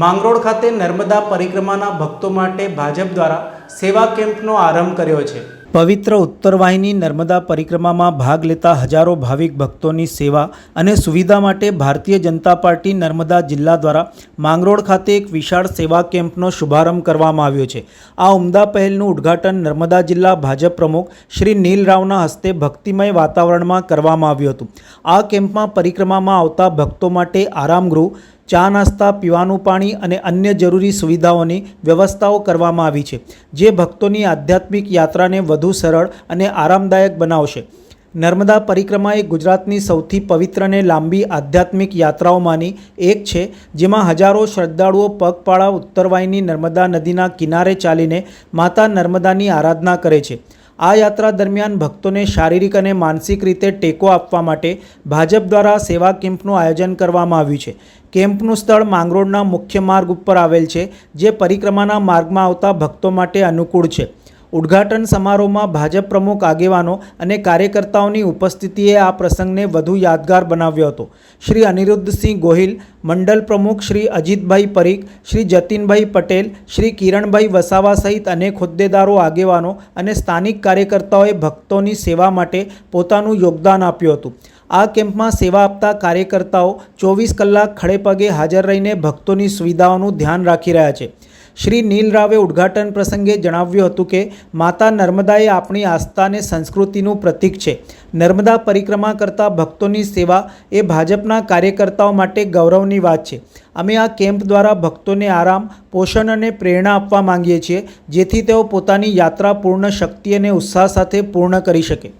માંગરોળ ખાતે નર્મદા પરિક્રમાના ભક્તો માટે ભાજપ દ્વારા સેવા કેમ્પનો આરંભ કર્યો છે. પવિત્ર ઉત્તરવાહિની નર્મદા પરિક્રમામાં ભાગ લેતા હજારો ભાવિક ભક્તોની સેવા અને સુવિધા માટે ભારતીય જનતા પાર્ટી નર્મદા જિલ્લા દ્વારા માંગરોળ ખાતે એક વિશાળ સેવા કેમ્પનો શુભારંભ કરવામાં આવ્યો છે. આ ઉમદા પહેલનું ઉદ્ઘાટન નર્મદા જિલ્લા ભાજપ પ્રમુખ શ્રી નીલ રાવના હસ્તે ભક્તિમય વાતાવરણમાં કરવામાં આવ્યું હતું. આ કેમ્પમાં પરિક્રમામાં આવતા ભક્તો માટે આરામગૃહ ચા નાસ્તા, પીવાનું પાણી અને અન્ય જરૂરી સુવિધાઓની વ્યવસ્થાઓ કરવામાં આવી છે, જે ભક્તોની આધ્યાત્મિક યાત્રાને વધુ સરળ અને આરામદાયક બનાવશે. નર્મદા પરિક્રમા એ ગુજરાતની સૌથી પવિત્ર અને લાંબી આધ્યાત્મિક યાત્રાઓમાંની એક છે, જેમાં હજારો શ્રદ્ધાળુઓ પગપાળા ઉત્તરવાહિની નર્મદા નદીના કિનારે ચાલીને માતા નર્મદાની આરાધના કરે છે. આ યાત્રા દરમિયાન ભક્તોને શારીરિક અને માનસિક રીતે ટેકો આપવા માટે ભાજપ દ્વારા સેવા કેમ્પનું આયોજન કરવામાં આવ્યું છે. કેમ્પનું સ્થળ માંગરોળના મુખ્ય માર્ગ ઉપર આવેલ છે, જે પરિક્રમાના માર્ગમાં આવતા ભક્તો માટે અનુકૂળ છે. ઉદ્ઘાટન સમારોહમાં ભાજપ પ્રમુખ આગેવાનો અને કાર્યકર્તાઓની ઉપસ્થિતિએ આ પ્રસંગને વધુ યાદગાર બનાવ્યો હતો. શ્રી અનિરુદ્ધસિંહ ગોહિલ મંડળ પ્રમુખ શ્રી અજીતભાઈ પરીખ, શ્રી જતીનભાઈ પટેલ, શ્રી કિરણભાઈ વસાવા સહિત અનેક હોદ્દેદારો, આગેવાનો અને સ્થાનિક કાર્યકર્તાઓએ ભક્તોની સેવા માટે પોતાનું યોગદાન આપ્યું હતું. આ કેમ્પમાં સેવા આપતા કાર્યકર્તાઓ ચોવીસ કલાક ખડેપગે હાજર રહીને ભક્તોની સુવિધાઓનું ધ્યાન રાખી રહ્યા છે. શ્રી નીલ રાવે ઉદ્ઘાટન પ્રસંગે જણાવ્યું હતું કે, માતા નર્મદાએ આપણી આસ્થાને સંસ્કૃતિનું પ્રતીક છે. નર્મદા પરિક્રમા કરતા ભક્તોની સેવા એ ભાજપના કાર્યકર્તાઓ માટે ગૌરવની વાત છે. અમે આ કેમ્પ દ્વારા ભક્તોને આરામ, પોષણ અને પ્રેરણા આપવા માંગીએ છીએ, જેથી તેઓ પોતાની યાત્રા પૂર્ણ શક્તિ અને ઉત્સાહ સાથે પૂર્ણ કરી શકે.